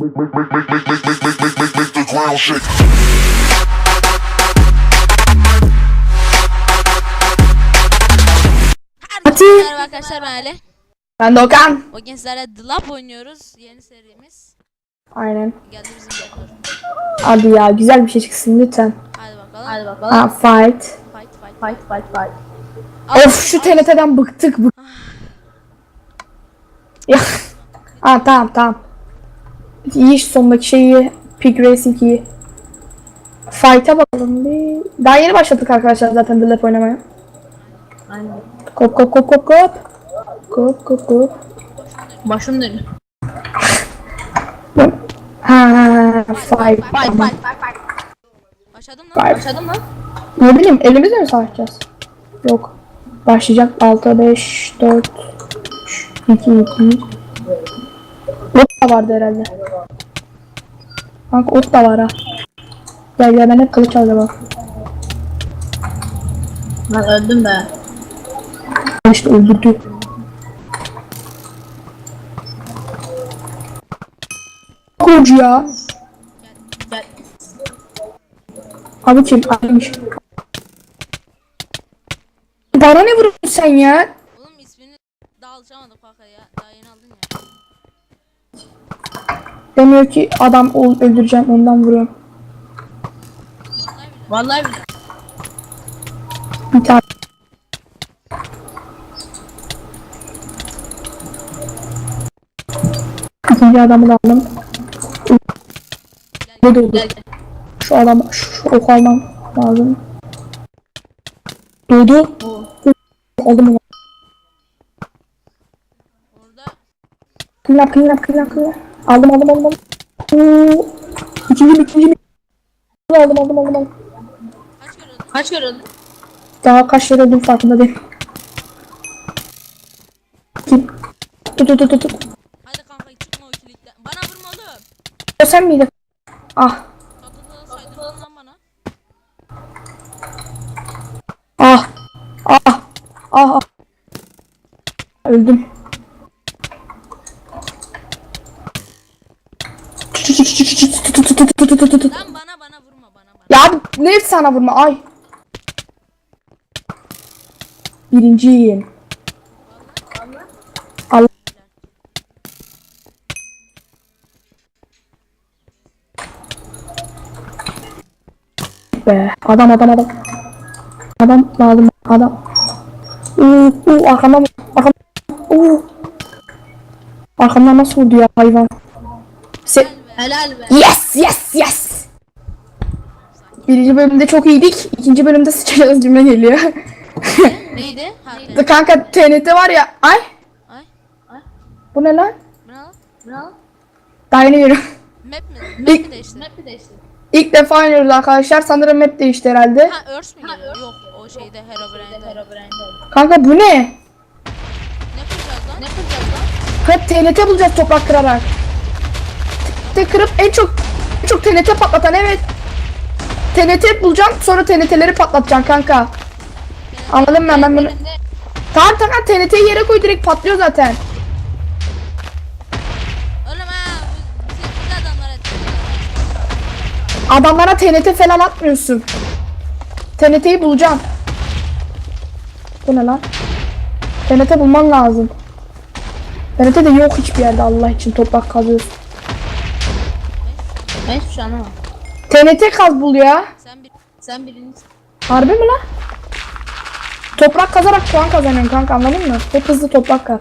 Make, make, make, make, make, make, make, make, make, make the ground shake. Hadi. Merhaba arkadaşlar ben Ali. Ben Dokan. Bugün sizlerle The Lab oynuyoruz. Yeni serimiz. Aynen. Geldi bizim doktor. Hadi ya güzel bir şey çıksın lütfen. Hadi bakalım. Hadi bakalım. Ha fight. Fight fight. Fight fight fight. Ay, Of şu TNT'den bıktık bık. ya. Ha tamam tamam. İyi sondaki şeyi. Pig Racing iyi. Fight'a bakalım bir. Daha yeni başladık arkadaşlar zaten The Lab oynamaya. Aynen. Kop kop kop kop kop. Kop kop kop. Başım dönüyor. Ha fight. Fight fight fight fight. Başladım lan. Fight. Başladın mı? Ne bileyim elimizle mi savaşacağız? Yok. Başlayacak 6 5 4 3 2 2 Ot da vardı herhalde. Kanka ot da var ha. Gel gel ben hep kılıç alacağım bak. Ben öldüm be. İşte öldürdü. Kocu ya. Gel. Abi kim? Abiymiş. Bana ne vuruyorsun sen ya? Oğlum ismini daha alışamadım kanka ya. Daha yeni aldın ya. Demiyor ki adam ol öldüreceğim ondan vuruyorum. Vallahi bile. Bir tane. İkinci adamı da aldım. Bu da. Şu adam, şu, şu oku almam lazım. Doğdu. Aldım onu. Orada Clean up, clean up, clean up, clean up. Aldım, aldım, aldım, aldım. Oo. İkinci, ikinci, ikinci. Aldım, aldım, aldım, aldım. kaç öldün? Daha kaç yere öldüm farkında değilim. Kim? Tut tut tut tut. Hadi kanka çıkma o ikilikten. Bana vurma oğlum. O sen miydin? Ah. Tatlıda saydırdın lan bana. Ah. Ah. Ah. ah. Öldüm. Lan bana bana vurma bana bana. Ya abi ne sana vurma ay. Birinciyim. Allah. Be adam adam adam. Adam lazım adam. Uuu uu arkamdan arkam. Uuu. Arkamdan nasıl vurdu ya hayvan. Se Helal be. yes yes yes. Birinci bölümde çok iyiydik. İkinci bölümde sıçacağız cümle geliyor. Neydi? Ha, Kanka TNT var ya. Ay. Ay. Bu ne lan? Bu ne lan? Ne al? Daha yeni görüyorum. Map mi? Map İlk- mi değişti? Map mi değişti? İlk defa oynuyoruz arkadaşlar. Sanırım map değişti herhalde. Ha Earth mi geliyor? Yok o şeyde Herobrine'de. Herobrine'de. Kanka bu ne? Ne yapacağız lan? Ne yapacağız lan? Hep TNT bulacağız toprak kırarak. TNT kırıp en çok en çok TNT patlatan evet. TNT bulacaksın sonra TNT'leri patlatacaksın kanka. Anladın mı ben bunu? Tamam tamam TNT'yi yere koy direkt patlıyor zaten. Oğlum ha. bu- Siz bizi adamlara Adamlara TNT falan atmıyorsun. TNT'yi bulacaksın. Bu ne lan? TNT bulman lazım. TNT de yok hiçbir yerde Allah için toprak kazıyorsun. Ben hiçbir şey anlamadım. TNT kaz bul ya. Sen bir Sen birinci. Harbi mi lan? Toprak kazarak puan kazanıyorsun kanka anladın mı? Hep hızlı toprak kaz.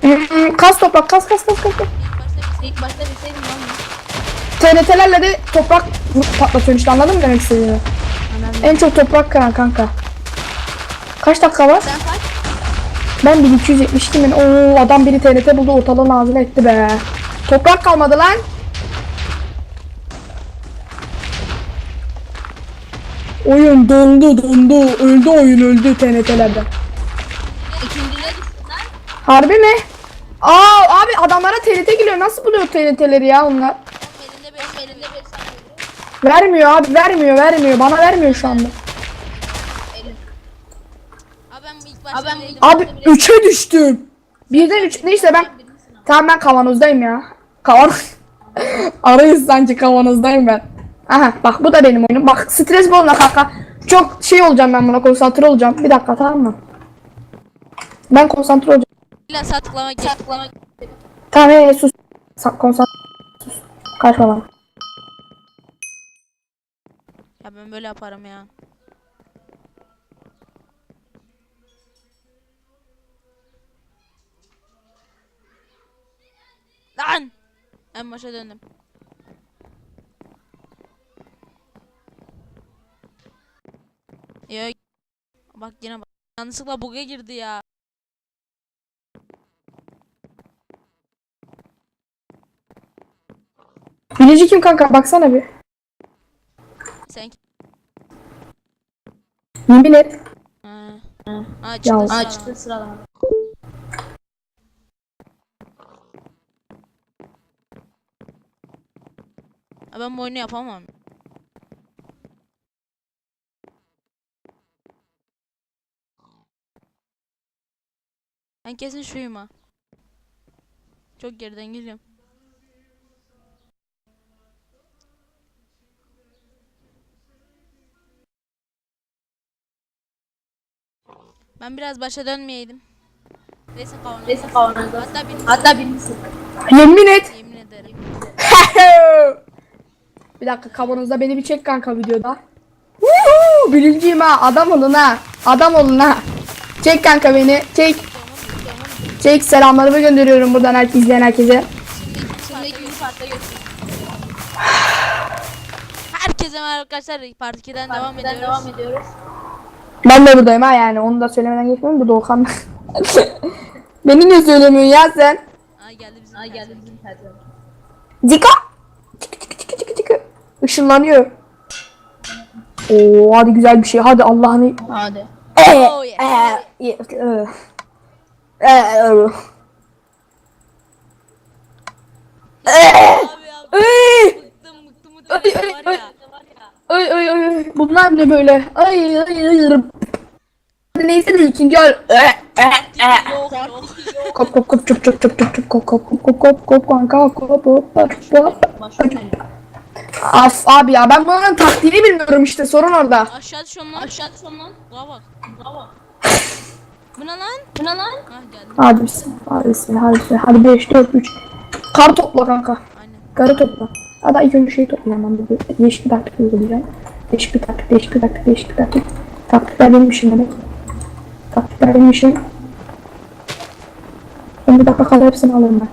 Hmm, kaz toprak ilk başta İlk başta bilseydim lan. TNT'lerle de toprak patlatıyorsun işte anladın mı demek istediğimi? En çok toprak kıran kanka. Kaç dakika var? Sen kaç? Ben 1272 bin. Oo adam biri TNT buldu ortalığın ağzına etti be. Toprak kalmadı lan. Oyun dondu dondu. Öldü oyun öldü TNT'lerden. Lan. Harbi mi? Aa abi adamlara TNT geliyor. Nasıl buluyor TNT'leri ya onlar? elinde bir elinde bir Vermiyor abi vermiyor vermiyor. Bana vermiyor şu anda. Elim. Abi ben ilk başta Abi ben bileydim. Abi 3'e düştüm. Birden 3 neyse ben Tamam ben kavanozdayım ya. Kavanoz. Arayız sanki kavanozdayım ben. Aha bak bu da benim oyunum. Bak stres olma kanka. Çok şey olacağım ben buna konsantre olacağım. Bir dakika tamam mı? Ben konsantre olacağım. İlla sağ tıklama geç. Tamam hey, sus. Sa- konsantre. Sus. Kaçma lan. Ya ben böyle yaparım ya. Lan! En başa döndüm. Ya bak yine bak. Yanlışlıkla bug'a girdi ya. Bilici kim kanka? Baksana bir. Sen ki- Yemin et. Ha. Ha. Açtı sıralama. Ha, ben bu oyunu yapamam. Ben kesin şuyum ha. Çok geriden geliyorum. Ben biraz başa dönmeyeydim. Neyse kavanoz. Neyse kavanozda. Hatta bir Hatta bilmişsin. Yemin et. yemin ederim. Bir dakika kavanozda beni bir çek kanka videoda. Woohoo! Birinciyim ha. Adam olun ha. Adam olun ha. Çek kanka beni. Çek. Çek selamlarımı gönderiyorum buradan herkese izleyen herkese. Herkese merhaba arkadaşlar. Part 2'den devam ediyoruz. devam ediyoruz. Ben de buradayım ha yani onu da söylemeden geçmiyorum bu Doğukan. beni niye söylemiyorsun ya sen? Aa geldi bizim. Aa geldi. bizim. Zika. Işınlanıyor. Oo hadi güzel bir şey. Hadi Allah'ını. Hadi. Ee, Oh yeah. ee, ee, ee, ee. Abi ya Ay, ay, ay. Bunlar ne böyle? Ay, ay, ay. Neyse de ikinci al. Kop kop kop çop çop çop çop kop kop kop kop kop kop kanka kop kop kop kop. Af abi ya ben bunların taktiğini bilmiyorum işte sorun orada. Aşağı düşüyorum lan. Aşağı düşün lan. Buna bak. Bravo. Bu ne lan? Bu ne lan? Ah geldi. Hadi bismillah, hadi bismillah, hadi bismillah. Hadi 5, 4, 3. Kar topla kanka. Aynen. Karı topla. Hadi ilk önce şey toplayacağım ben. Bir değişik bir taktik uygulayacağım. Değişik bir taktik, değişik bir taktik, değişik bir taktik. Taktikler benim işim demek. Taktikler benim işim. Ben bir dakika kadar hepsini alırım ben.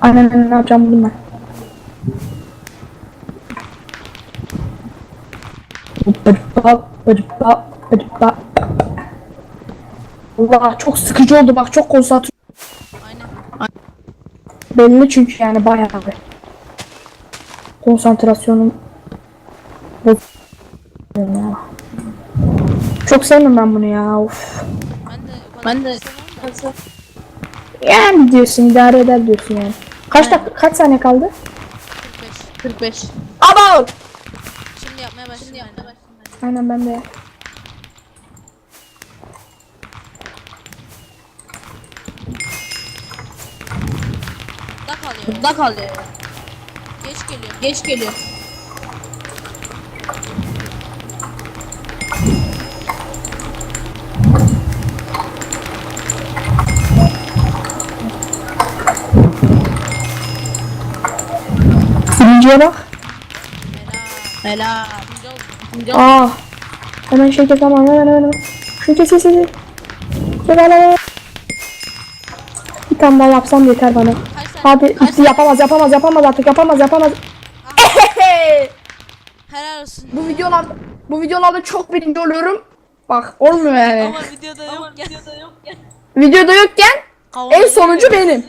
Aynen ne yapacağımı bilmem. Allah çok sıkıcı oldu bak çok konsantre Aynen. belli çünkü yani bayağı bir konsantrasyonum. Çok sevmem ben bunu ya of. Ben de Ben de. Yani diyorsun idare eder diyorsun yani. Kaç dakika kaç saniye kaldı? 45. 45. Abo! Şimdi yapmaya başlayayım. Şimdi Aynen ben de. Da kalıyor. Da kalıyor. Geç geliyor. Geç geliyor. Birinciye bak. Helal. Güzel oldu. Aa. Hemen şey kes tamam hemen hemen. Şu kes kes kes. Kes hemen. Bir tane daha yapsam yeter bana. Hadi işte yapamaz yapamaz yapamaz artık yapamaz yapamaz. Helal olsun. bu videolarda bu videolarda çok birinci oluyorum. Bak olmuyor yani. Ama videoda yok ya. Videoda yokken Kavanoz en sonuncu benim.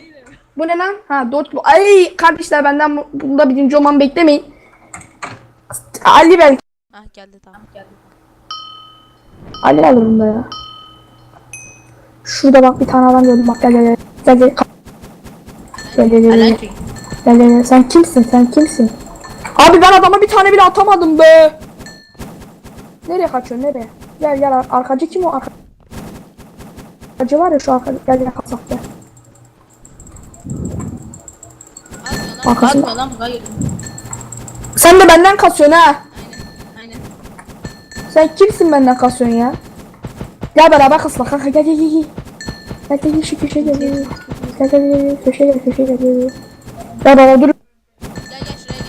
Bu ne lan? Ha dört bu. Ay kardeşler benden bu- bunda birinci olmamı beklemeyin. Ali belki. Ah geldi tamam. Ali alır bunda ya. Şurada bak bir tane adam gördüm bak gel gel gel. Gel gel. Gel gel gel. gel. Sen kimsin sen kimsin? Abi ben adama bir tane bile atamadım be. Nereye kaçıyorsun nereye? Gel gel ar- arkacı kim o arka? Arkacı var ya şu arkacı. Gel gel kalk gel. Arkasında. Sen de benden kasıyorsun ha. Sen kimsin benden kasıyorsun ya? Gel beraber kasla kanka gel gel gel. gel. Gel gel şu köşeye gel. Gel gel gel köşeye gel köşeye gel. gel. Gel baba dur. Gel gel şuraya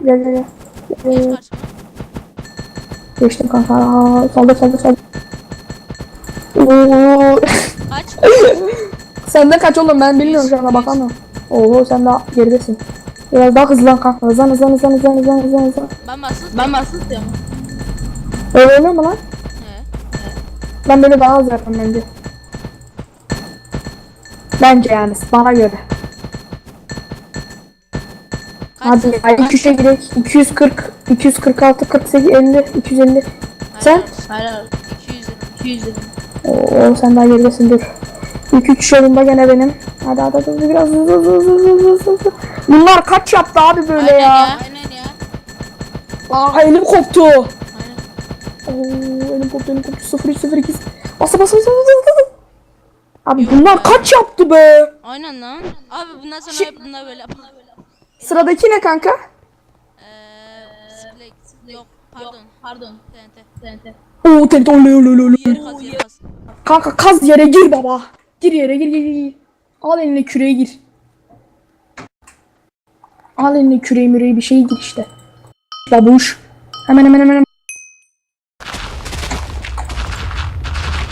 gel. Gel gel gel. Geç Gel. karşıma. Geçtim kanka. Saldır saldır saldır. Oo. Kaç. sen de kaç oğlum ben bilmiyorum şu anda bakamıyorum. Oo sen daha geridesin. Biraz daha hızlan kanka. Hızlan hızlan hızlan hızlan hızlan hızlan. Ben basıl. Ben basın diyorum. Öyle oluyor mu lan? He. Ben böyle daha hızlı yaparım bence. Bence yani bana göre. Kaç. Hadi ya ilk üçe girek. 240, 246, 48, 50, 250. Sen? Hayır. 200 lira. 200 lira. Oo sen daha geridesin dur. İlk üç yolunda gene benim. Hadi hadi hadi biraz hızlı hızlı hızlı hızlı hızlı hızlı. Bunlar kaç yaptı abi böyle Aynen ya? ya. Aynen ya. Aa elim koptu. Oo elim koptu elim koptu 0 3 0 2. Basa basa basa basa basa. Abi bunlar kaç yaptı be? Aynen lan. Abi bundan sonra Şi- hep bunlar böyle. Böyle. Sıradaki ne kanka? Eee. Yok. Pardon. Pardon. TNT. TNT. Oo tek oley oley oley. Yer kaz yer kaz. Kanka kaz yere gir baba. Gir yere gir gir gir. gir. Al eline küreye gir. Al eline küreği müreği bir şey gir işte. Babuş. Hemen hemen hemen.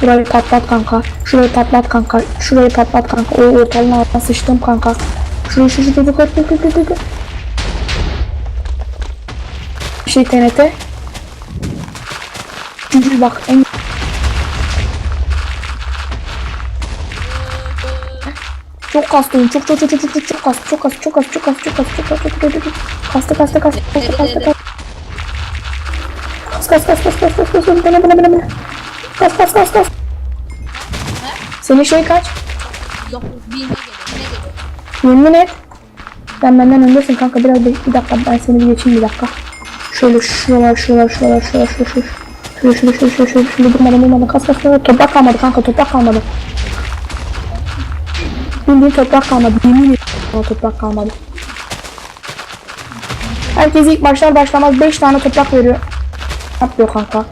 Şurayı patlat kanka. Şurayı patlat kanka. Şurayı patlat kanka. O ortalığın altına sıçtım kanka. Şurayı şu şu şu şey TNT. Cücül bak en Çok kastayım. Çok çok çok çok çok çok kast. Çok kast. Çok kast. Çok kast. Çok kast. Çok kast. Çok kast. Kastı kastı kastı kastı kastı kastı. Kas kas kas kas kas kas kas. Bana bana bana bana. Kas kas kas kas. Senin şey kaç? Yok. Bin. Ne geliyor? Yemin et. Sen benden öndesin kanka biraz bir, bir dakika ben seni bir geçeyim bir dakika. Şöyle şuralar şuralar şuralar şuralar şuralar şuralar. Şöyle şöyle şöyle şöyle şöyle şöyle durmadan durmadan kas kas kas toprak kalmadı kanka toprak kalmadı. Bildiğin toprak kalmadı yemin sana toprak kalmadı. Herkes ilk başlar başlamaz 5 tane toprak veriyor. Yapıyor kanka?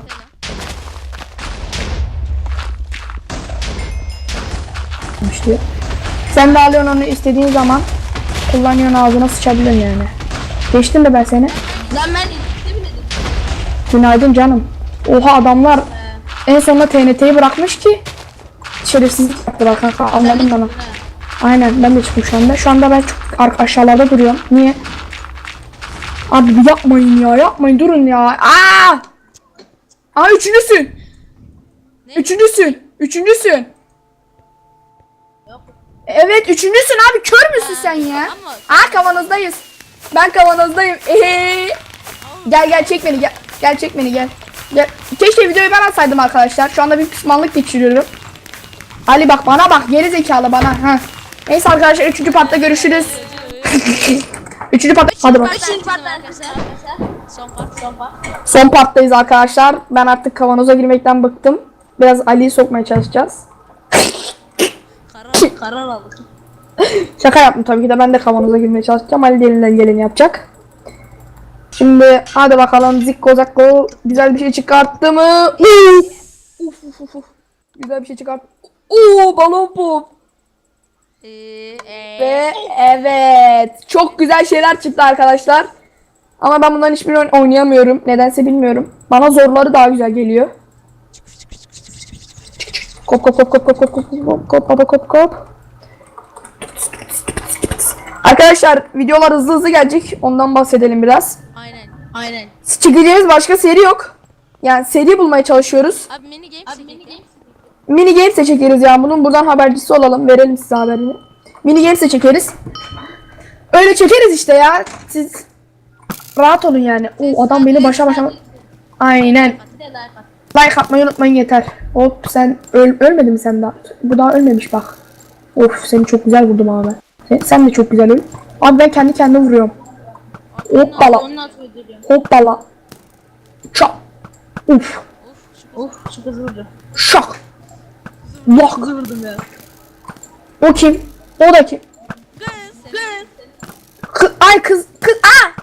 İşte. Sen de alıyorsun onu istediğin zaman kullanıyorsun ağzına sıçabiliyorsun yani. Geçtim de ben seni. Lan ben dedim? Günaydın canım. Oha adamlar en sonunda TNT'yi bırakmış ki şerefsizlik yaptılar kanka anladın bana. Aynen ben de çıktım şu anda. Şu anda ben çok ar- aşağılarda duruyorum. Niye? Abi yapmayın ya yapmayın durun ya. Aa! Aa üçüncüsün. Ne? Üçüncüsün. Üçüncüsün. Evet üçüncüsün abi kör müsün sen ya? ama- Aa kavanozdayız. Ben kavanozdayım. Ee. Gel gel çek beni gel. Gel çek beni gel. Gel. Keşke videoyu ben atsaydım arkadaşlar. Şu anda bir pişmanlık geçiriyorum. Ali bak bana bak geri zekalı bana. Ha. Neyse arkadaşlar üçüncü partta görüşürüz. üçüncü part. Hadi bak. Üçüncü part arkadaşlar. Son part. Son bak. Son parttayız arkadaşlar. Ben artık kavanoza girmekten bıktım. Biraz Ali'yi sokmaya çalışacağız. Karar. Aldık. Şaka yaptım tabii ki de ben de kavanoza girmeye çalışacağım. Ali de elinden geleni yapacak. Şimdi hadi bakalım Zikko Zakko güzel bir şey çıkarttı mı? Uf, uf, uf, uf. Güzel bir şey çıkart. Oo balon pop. Ee, ee, Ve evet çok güzel şeyler çıktı arkadaşlar. Ama ben bunların hiçbirini oyn- oynayamıyorum. Nedense bilmiyorum. Bana zorları daha güzel geliyor. Kop kop kop kop kop kop kop kop kop kop kop kop. Arkadaşlar videolar hızlı hızlı gelecek. Ondan bahsedelim biraz. Aynen. Aynen. Çekeceğimiz başka seri yok. Yani seri bulmaya çalışıyoruz. Abi mini games Abi mini games. Mini games de çekeriz yani bunun buradan habercisi olalım. Verelim size haberini. Mini games de çekeriz. Öyle çekeriz işte ya. Siz rahat olun yani. O adam beni başa başa... Aynen. Like at. Like atmayı unutmayın yeter. Hop sen öl ölmedin mi sen daha? Bu daha ölmemiş bak. Of seni çok güzel vurdum abi. Sen, sen de çok güzel öl. Abi ben kendi kendime vuruyorum. Hoppala. Hoppala. Çak. Uf. Of şu kızı vurdu. Şak. Bak. Kızı vurdum ya. O kim? O da kim? Kız. Kız. Ay kız kız aa!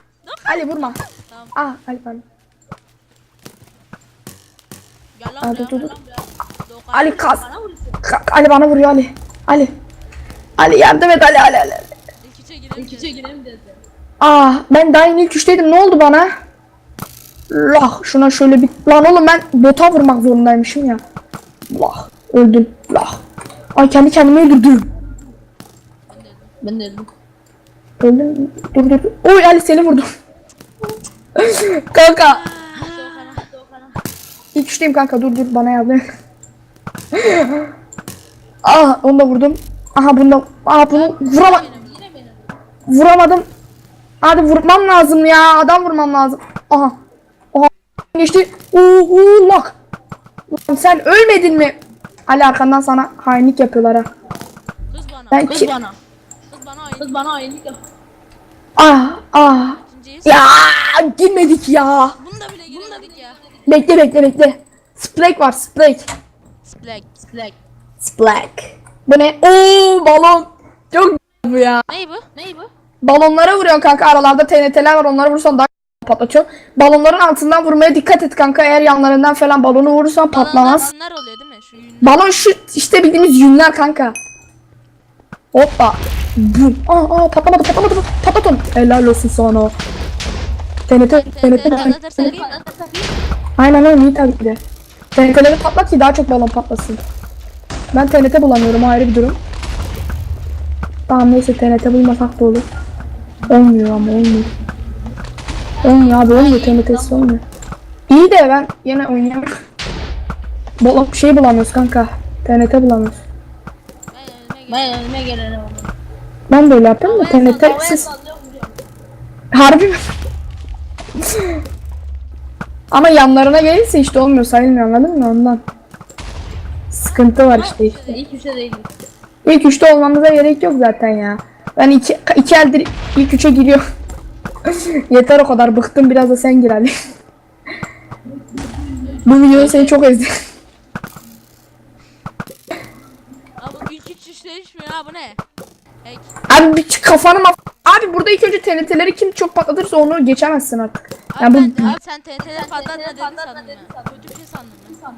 Ali vurma. Tamam. Ah Ali pardon. Aa, dur. Ali kas. Ali bana vuruyor Ali. Ali. Ali yardım et Ali Ali Ali. İlk üçe girelim. İlk üçe girelim dedi. Ah ben daha yeni ilk üçteydim ne oldu bana? Lah şuna şöyle bir... Lan oğlum ben bota vurmak zorundaymışım ya. Lah öldüm. Lah. Ay kendi kendime öldürdüm. Ben de öldüm. Öldüm. Dur. dur. Oy Ali seni vurdum. kanka. İlk üçteyim kanka dur dur bana yardım. ah onu da vurdum. Aha bunu da... Aha bunu vurama... Vuramadım. Hadi vurmam lazım ya. Adam vurmam lazım. Aha. Aha. Geçti. Uhu lak. Lan sen ölmedin mi? Ali arkandan sana hainlik yapıyorlar ha. Kız bana. Ben Kız ki... bana. Kız bana aynı. Kız bana aynı yap. Ah ah. İkinciyiz. Ya girmedik ya. Bunu da bile giremedik ya. Bekle bekle bekle. Splake var splake. Splak. Slack. Splake. Bu ne? Oo balon. Çok bu ya. Ney bu? Ney bu? Balonlara vuruyorsun kanka. Aralarda TNT'ler var. Onlara vurursan daha patlatıyor. Balonların altından vurmaya dikkat et kanka. Eğer yanlarından falan balonu vurursan patlamaz. Balonlar oluyor değil mi? Şu yünler. Balon şu işte bildiğimiz yünler kanka. Hoppa. Bum. Aa, aa patlamadı patlamadı. Patlat onu. Helal olsun sana. TNT, TNT, TNT Aynen öyle iyi ki de. TNT'leri patlat ki daha çok balon patlasın. Ben TNT bulamıyorum ayrı bir durum. Tamam neyse TNT bulmasak da olur. Olmuyor ama olmuyor. Olmuyor abi olmuyor TNT'si olmuyor. İyi de ben yine oynayamıyorum. Balon şey bulamıyoruz kanka. TNT bulamıyoruz. Ben önüme gel. Ben önüme gelene oldu. Ben de öyle yapıyorum da TNT siz harbi mi? Ama yanlarına gelirse işte olmuyor sayılmıyor anladın mı ondan. Sıkıntı var işte işte. İlk üçe değilim. İlk üçte olmamıza gerek yok zaten ya. Ben iki, iki eldir ilk üçe giriyorum. Yeter o kadar bıktım biraz da sen gir Ali. Bu videoda seni çok ezdim. Abi ilk üç üç değişmiyor ha bu ne? Ek. Abi bir kafanı maf- Abi burada ilk önce TNT'leri kim çok patlatırsa onu geçemezsin artık. Abi, Yani bu ben, abi sen TNT'den patlatma dedin sandım ya. Kötü bir şey sandım ben.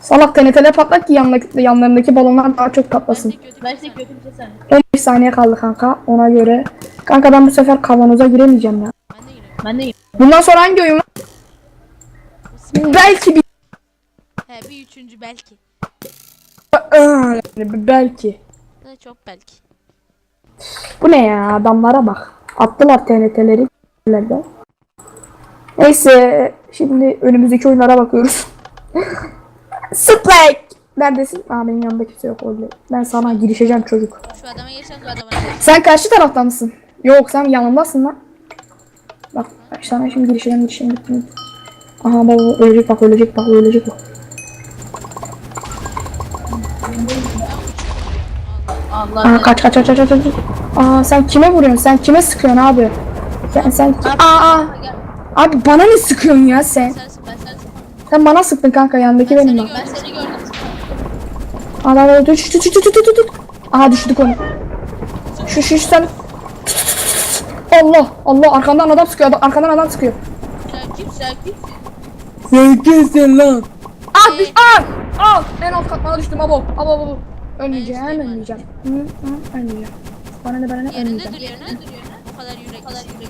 salak TNT'leri patlat ki yanlarındaki, yanlarındaki balonlar daha çok patlasın. de kötü bir Ben şey işte sandım. kötü bir şey sandım. 15 saniye kaldı kanka ona göre. Kanka ben bu sefer kavanoza giremeyeceğim ya. Ben de girelim. Ben de Bundan sonra hangi oyun var? Belki bir... He bir üçüncü belki. Yani belki. Çok belki. Bu ne ya adamlara bak. Attılar TNT'leri. Neyse şimdi önümüzdeki oyunlara bakıyoruz. Spike! Neredesin? Aa benim yanımda kimse yok orada. Ben sana girişeceğim çocuk. Şu adama geçen şu adama. Sen karşı tarafta mısın? Yok sen yanımdasın lan. Bak sana şimdi girişeceğim girişeceğim. Aha bak bu ölecek bak ölecek bak ölecek bak. Allah Aa kaç kaç kaç kaç kaç. kaç. Aa sen kime vuruyorsun? Sen kime sıkıyorsun abi? Sen sen aa, aa. Abi bana ne sıkıyorsun ya sen? Sensin ben sensin. Sen bana sıktın kanka yandaki benim Seni gördüm. seni gördüm. Adam öldü. Düş düş düş düş düş düş. Aha düştük onu. Şu şu şu sen. Allah Allah arkandan adam sıkıyor. Adam, arkandan adam sıkıyor. Sen kimsin? Sen kimsin? Sen kimsin lan? Al düş al. Al. En alt katmana düştüm abo. Abo abo. Ölmeyeceğim Ben ölmeyeceğim. Hı, hı, ölmeyeceğim. Bana ne bana ne Yerinde ölmeyeceğim. dur. O kadar yürek. O kadar yürek.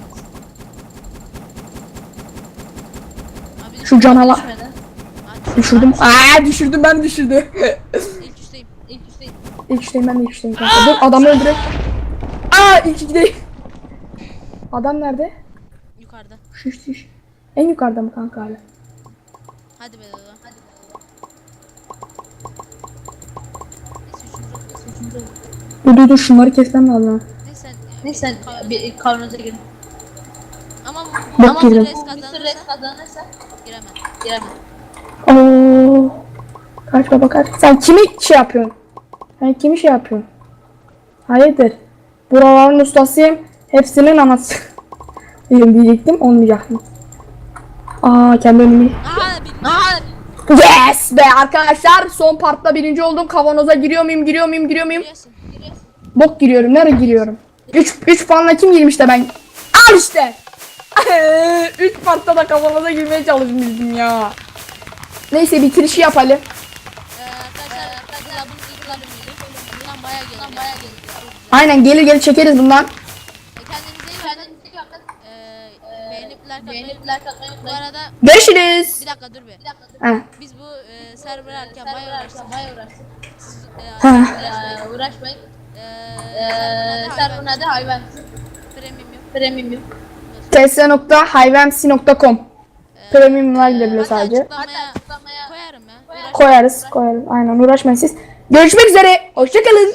Abi Şu. Düşmedi. Hadi. Düşürdüm. Aa düşürdüm ben düşürdüm. İlk üçteyim. İlk üçteyim. ilk üçteyim ben de ilk üçteyim kanka. Dur adamı öldürek. Aa ilk ikideyim. Adam nerede? Yukarıda. Şiş şiş. En yukarıda mı kanka hala? Hadi be dada. Neyse üçüncü oldu. Dur dur dur şunları kesmem lazım. Neyse sen. Neyse sen bir kavanoza girin. Ama Bak ama girdim. bu res Mr. kazanırsa Red kazanırsa giremem. giremem. Oo. Kaç baba kaç. Sen kimi şey yapıyorsun? Sen kimi şey yapıyorsun? Hayırdır? Buraların ustasıyım. Hepsinin anası. Diyecektim olmayacaktım. Aa kendi önümü. Aha! Yes be arkadaşlar son partta birinci oldum. Kavanoza giriyor muyum giriyor muyum giriyor muyum? Giriyorsun. Bok giriyorum. Nereye giriyorum? 3 3 puanla kim girmiş de ben al işte. 3 partta da kafamıza girmeye çalışmıştım ya. Neyse bitirişi. Ee. Bundan bayağı gelir. Aynen gelir gelir çekeriz bundan. Atmayı like atmayı Bu arada Görüşürüz. bir dakika dur be. Ha. Biz bu e, server erken bayağı uğraştık. ararken bayağı uğraştık. Siz, e, Ha. Ee, uğraşmayın. e, Ee, serverın adı hayvan. premium yok. Premium yok. ts.hayvemsi.com Premium'lar gidebiliyor Hatta sadece. açıklamaya Açıklamaya koyarım ya. Uğraşmayın. Koyarız koyarız aynen uğraşmayın siz. Görüşmek üzere. Hoşçakalın.